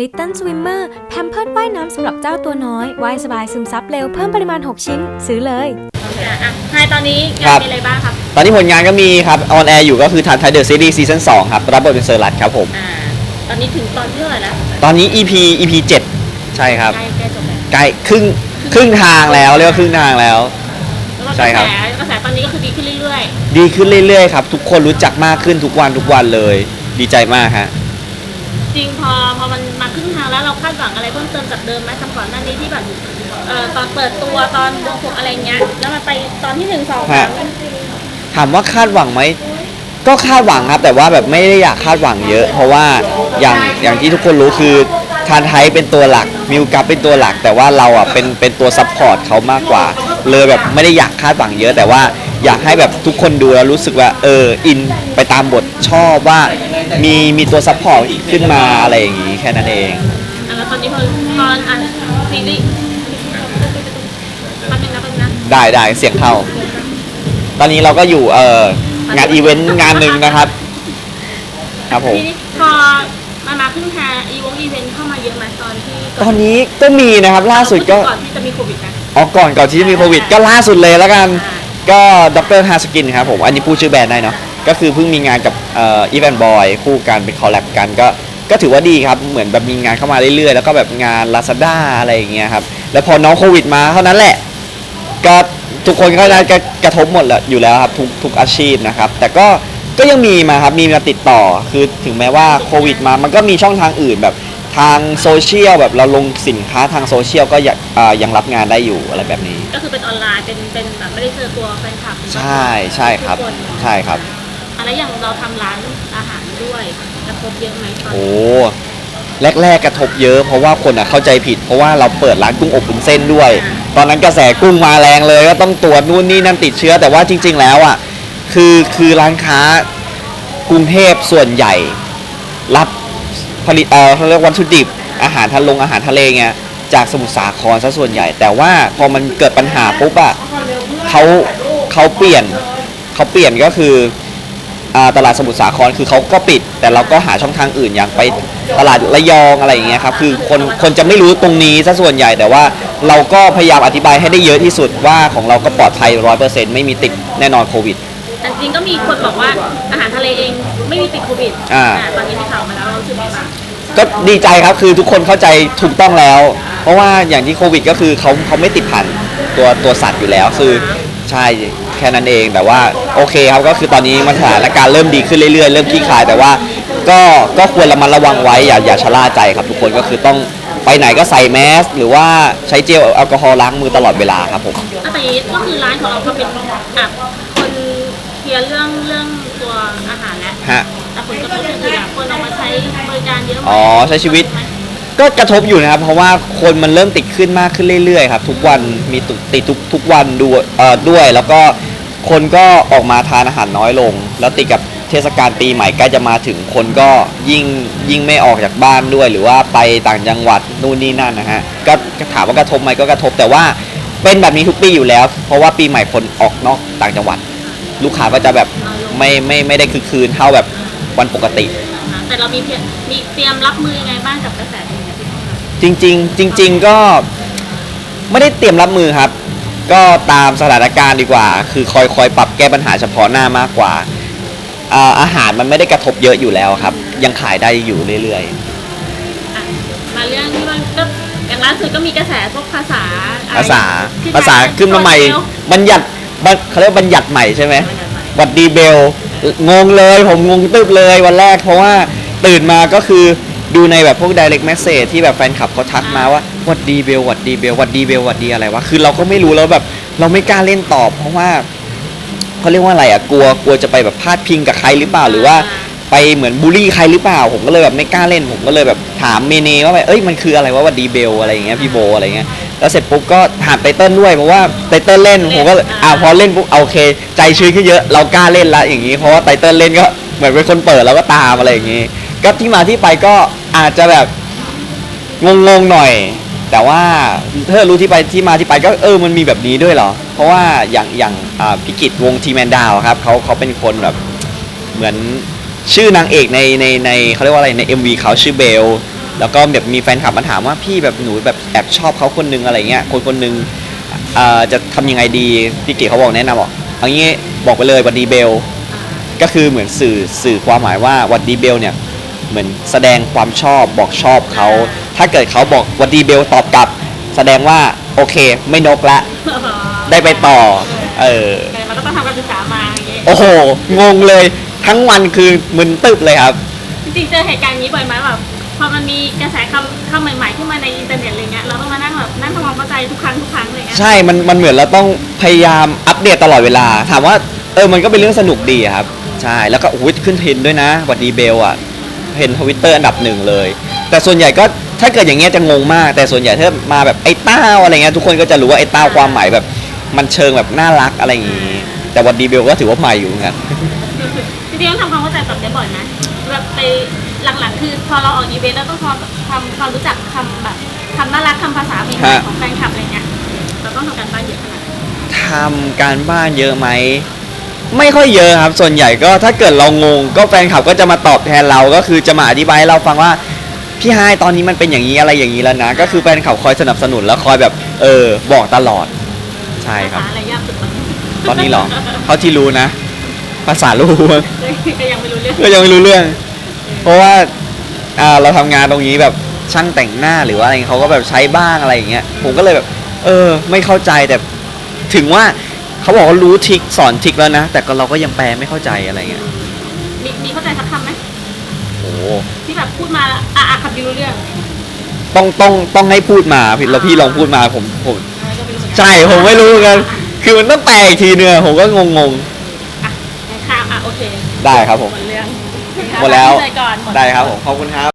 Little Swimmer แพมเพิร์ดว่ายน้ำสำหรับเจ้าตัวน้อยว่ายสบายซึมซับเร็วเพิ่มปริมาณ 6 ชิ้น ซื้อเลยอะอะไฮตอนนี้ครังานบมีอะไรบ้างครับตอนนี้ผลงานก็มีครับออนแอร์อยู่ก็คือทางไทเดอร์ซีรีส์ซีซั่น2ครับรับบทเป็นเซอร์รัตครับผม อ่าตอนนี้ถึงตอนที่เท่าไหร่แล้วตอนนี้ EP EP 7 ใช่ครับ ใกล้ใกล้จบแล้วใกล้ครึ่งครึ่งทางแล้วเรียกว่าครึ่งทางแล้ว แล้วก็ใช่กระครัแสบ กระแสตอนนี้ก็คือดีขึ้นเรื่อยดีขึ้นเรื่อยๆครับ ทุกคนรู้จักมากขึ้นทุกวันทุกวันเลย ดีใจมากฮะ ๆ จริงพอพอมันมาครึ่งทางแล้วเราคาดหวังอะไรเพิ่มเติมจากเดิมไหมสำก่อนหน้านี้ที่แบบเอ่อตอนเปิดตัวตอนวงสวงอะไรเงี้ยแล้วมาไปตอนที่หนึ่งสองสามฮะถามว่าคาดหวังไหม ก็คาดหวังครับ แต่ว่าแบบไม่ได้อยากคาดหวังเยอะ เพราะว่าอย่างอย่างที่ทุกคนรู้คือทานไทยเป็นตัวหลักมิวกับเป็นตัวหลัก แต่ว่าเราอะเป็นเป็นตัวซัพพอร์ตเขามากกว่า เลยแบบไม่ได้อยากคาดหวังเยอะ แต่ว่า อยากให้แบบทุกคนดูแล้วรู้สึกว่าเอออินไปตามบทชอบว่ามีมีตัวซัพพอร์ตขึ้นมาอะไรอย่างนี้แค่นั้นเอง อะแล้วตอนนี้พอตอนอะซีรีส์แป๊บนึงนะแป๊บนึงนะได้ได้เสียงเข้าตอนนี้เราก็อยู่เอองานอีเวนต์งานหนึ่งนะครับ ครับผม ทีนี้พอมามาครึ่งทางอีวงอีเวนต์เข้ามาเยอะไหมตอนที่ตอนนี้ก็มีนะครับล่าสุดก็ ก่อนที่จะมีโควิดนะ อ๋อก่อนก่อนที่จะมีโควิดก็ล่าสุดเลยแล้วกัน ก็ดรฮาสกินครับผม อันนี้พูดชื่อแบรนด์ได้เนาะก็คือเพิ่งมีงานกับเอ่ออีแวนบอยคู่กันเป็นคอลแลบกันก็ก็ถือว่าดีครับ เหมือนแบบมีงานเข้ามาเรื่อยๆ แล้วก็แบบงาน Lazada อะไรอย่างเงี้ยครับ แล้วพอน้องโควิดมาเท่านั้นแหละ ก็ทุกคนก็น่าจะกระทบหมดแหละอยู่แล้วครับทุกทุกอาชีพนะครับ แต่ก็ก็ยังมีมาครับ มีมาติดต่อ คือถึงแม้ว่าโควิดมา มันก็มีช่องทางอื่นแบบ ทางโซเชียลแบบเราลงสินค้าทางโซเชียลก็ยังอ่ายังรับงานได้อยู่อะไรแบบนี้ ก็คือเป็นออนไลน์เป็นเป็นแบบไม่ได้เจอตัวแฟนคลับใช่ใช่ครับทุกนใช่ครับ อะไรอย่างเราทำร้านอาหารด้วยกระทบเยอะไหมตอนโอ้แรกๆกระทบเยอะ เพราะว่าคนอะเข้าใจผิด เพราะว่าเราเปิดร้านกุ้งอบวุ้นเส้นด้วย ตอนนั้นกระแสกุ้งมาแรงเลยก็ต้องตรวจนู่นนี่นั่นติดเชื้อ แต่ว่าจริง ๆ แล้วอะคือคือร้านค้ากรุงเทพส่วนใหญ่ รับ ผลิตเออเขาเรียกวัตถุดิบ อาหารทะลงอาหารทะเลเงี้ยจากสมุทรสาครซะส่วนใหญ่ แต่ว่าพอมันเกิดปัญหาปุ๊บอะเขาเขาเปลี่ยนเขาเปลี่ยนก็คืออตลาดสมุทรสาครคือเขาก็ปิด แต่เราก็หาช่องทางอื่นอย่างไปตลาดระยองอะไรอย่างเงี้ยครับคือคนคนจะไม่รู้ตรงนี้ซะส่วนใหญ่แต่ว่าเราก็พยายามอธิบายให้ได้เยอะที่สุดว่าของเราก็ปลอดภัยร้อยเปอร์เซ็นต์ไม่มีติดแน่นอนโควิด แต่จริงก็มีคนบอกว่าอาหารทะเลเองไม่มีติดโควิดอ่า ตอนนี้มีข่าวมาแล้วเรารู้สึกไงบ้างก็ดีใจครับคือทุกคนเข้าใจถูกต้องแล้ว เพราะว่าอย่างที่โควิดก็คือเขาเขาไม่ติดพันตัวตัวสัตว์อยู่แล้วคือใช่แค่นั้นเองแต่ว่าโอเคครับก็คือตอนนี้มันสถานการณ์เริ่มดีขึ้นเรื่อยๆ เริ่มคลี่คลาย แต่ว่าก็ก็ควรระมัดระวังไว้อย่าอย่าชะล่าใจครับ ทุกคนก็คือต้องไปไหนก็ใส่แมสหรือว่าใช้เจลแอลกอฮอล์ล้างมือตลอดเวลาครับผม อะแต่นี้ก็คือร้านของเราก็เป็นอะคน เคลียร์เรื่องเรื่องตัวอาหารแล้วฮะ แต่ผลกระทบก็คือแบบคนเอามาใช้บริการเยอะไหมอ๋อใช้ชีวิตก็กระทบอยู่นะครับ เพราะว่าคนมันเริ่มติดขึ้นมากขึ้นเรื่อยๆครับทุกวันมีตุติดทุกทุกวันดูเอ่อด้วย แล้วก็คนก็ออกมาทานอาหารน้อยลง แล้วติดกับเทศกาลปีใหม่ใกล้จะมาถึงคนก็ยิ่งยิ่งไม่ออกจากบ้านด้วย หรือว่าไปต่างจังหวัดนู่นนี่นั่นนะฮะก็ก็ถามว่ากระทบไหมก็กระทบแต่ว่าเป็นแบบนี้ทุกปีอยู่แล้ว เพราะว่าปีใหม่คนออกนอกต่างจังหวัด ลูกค้าก็จะแบบไม่ไม่ไม่ได้คือคืนเท่าแบบวันปกติอะแต่เรามีเพียมีเตรียมรับมือยังไงบ้างกับกระแสตรงนี้พี่น้องคะจริง ๆ จริง ๆก็ไม่ได้เตรียมรับมือครับ ก็ตามสถานการณ์ดีกว่า คือคอยคอยปรับแก้ปัญหาเฉพาะหน้ามากกว่าอ่าอาหารมันไม่ได้กระทบเยอะอยู่แล้วครับ ยังขายได้อยู่เรื่อยอะมาเรื่องที่ว่าก็อย่างล่าสุดก็มีกระแสพวกภาษาๆอะไรภาษาที่ภาษาขึ้นมาใหม่โซเชียล บัญญัติบัญเขาเรียกว่าบัญญัติใหม่ใช่ไหมบัญญัติใหม่หวัดดีเบลงงเลยผมงงตึบเลยวันแรก เพราะว่าตื่นมาก็คือดูในแบบพวก direct message ที่แบบแฟนคลับเขาทักมาว่าหวัดดีเบลหวัดดีเบลหวัดดีเบลหวัดดีอะไรวะคือเราก็ไม่รู้แล้วแบบเราไม่กล้าเล่นตอบ เพราะว่าเขาเรียกว่าอะไรอะกลัวกลัวจะไปแบบพาดพิงกับใครหรือเปล่าหรือว่าไปเหมือนบูลลี่ใครหรือเปล่า ผมก็เลยแบบไม่กล้าเล่นผมก็เลยแบบถามเมเนว่าแบบเอ้ยมันคืออะไรวะหวัดดีเบลอะไรอย่างเงี้ยพี่โบอะไรเงี้ย แล้วเสร็จปุ๊บก็ถามไตเติ้ลด้วยเพราะว่าไตเติ้ลเล่นผมก็เลยอ่าพอเล่นปุ๊บเอาโอเค ใจชื้นขึ้นเยอะเรากล้าเล่นละอย่างงี้เพราะว่าไตเติ้ลเล่นก็เหมือนเป็นคนเปิดแล้วก็ตามอะไรอย่างงี้ ก็ที่มาที่ไปก็อาจจะแบบงงๆหน่อย แต่ว่าถ้ารู้ที่ไปที่มาที่ไปก็เออมันมีแบบนี้ด้วยเหรอ เพราะว่าอย่างอย่างอ่าพิกิจวงทีแมนดาวครับเขาเขาเป็นคนแบบเหมือนชื่อนางเอกในในในเขาเรียกว่าอะไรใน MV เขาชื่อเบล แล้วก็แบบมีแฟนคลับมาถามว่าพี่แบบหนูแบบแอบชอบเขาคนนึงอะไรเงี้ยคนคนนึงอ่าจะทำยังไงดีพี่เก๋เขาบอกแนะนำบอกเอางี้บอกไปเลยหวันดีเบล ก็คือเหมือนสื่อสื่อความหมายว่าหวันดีเบลเนี่ยเหมือนแสดงความชอบบอกชอบเขาถ้าเกิดเขาบอกหวันดีเบลตอบกลับ แสดงว่าโอเคไม่นกละ ได้ไปต่อเออเออมันก็ต้องทำการศึกษามาอย่างงี้โอ้โหงงเลยทั้งวันคือมึนตึบเลยครับจริงๆเจอเหตุการณ์อย่างนี้บ่อยไหมแบบพ อมันมีกระแสคำคำใหม่ๆขึ้นมาในอินเทอร์เน็ตอะไรเงี้ยเราต้องมานั่งแบบนั่งทำความเข้าใจทุกครั้งทุกครั้งอะไรเงี้ยใช่ มันมันเหมือนเราต้องพยายามอัปเดตตลอดเวลา ถามว่าเออ มันก็เป็นเรื่องสนุกดีอะครับ ใช่ แล้วก็โอ้ยขึ้นเทรนด์ด้วยนะหวัดดีเบลอะเห็นทวิตเตอร์อันดับหนึ่งเลย แต่ส่วนใหญ่ก็ถ้าเกิดอย่างเงี้ยจะงงมาก แต่ส่วนใหญ่ถ้ามาแบบไอ้เต้าอะไรเงี้ยทุกคนก็จะรู้ว่าไอ้เต้าความหมายแบบ มันเชิงแบบน่ารักอะไรอย่างงี้ แต่หวัดดีเบลก็ถือว่าใหม่อยู่เหมือนกัน จริงๆต้องทำความเข้าใจแบบนี้บ่อยนะแบบไป หลังๆ คือพอเราออกอีเวนต์แล้วต้องทำทำความรู้จักคำแบบคำน่ารักคำภาษาใหม่ฮะๆของแฟนคลับอะไรเงี้ยเราต้องทำการบ้านเยอะขนาดไหนทำการบ้านเยอะไหม ไม่ค่อยเยอะครับ ส่วนใหญ่ก็ถ้าเกิดเรางง ก็แฟนคลับก็จะมาตอบแทนเราก็คือจะมาอธิบายให้เราฟังว่าพี่ไฮายตอนนี้มันเป็นอย่างนี้อะไรอย่างนี้แล้วนะ ก็คือแฟนคลับคอยสนับสนุนแล้วคอยแบบเออบอกตลอด ใช่ครับ ภาษาอะไรยากสุดตอนนี้ตอนนี้เหรอเท่าที่รู้นะ ภาษาลูก ก็ยังไม่รู้เรื่อง ก็ยังไม่รู้เรื่อง เพราะว่าอ่าเราทำงานตรงนี้แบบช่างแต่งหน้าหรือว่าอะไรเขาก็แบบใช้บ้างอะไรอย่างเงี้ยผมก็เลยแบบ เออ ไม่เข้าใจแต่ถึงว่าเขาบอกว่ารู้ทริกสอนทริกแล้วนะ แต่ก็เราก็ยังแปลไม่เข้าใจอะไรเงี้ยมีมีเข้าใจสักคำไหมโอ้โหที่แบบพูดมาแล้วอะอะคำเดียวรู้เรื่องต้องต้องต้องให้พูดมาพี่แล้วพี่ลองพูดมาผมผมอะไรก็ไม่รู้เหมือนกันใช่ผมไม่รู้เหมือนกัน คือมันต้องแปลอีกทีเนื้อะผมก็งงงอะข้ามอะโอเคๆได้ครับผม หมดเรื่อง หมดแล้วเลยก่อนหมดได้ครับผม ขอบคุณครับ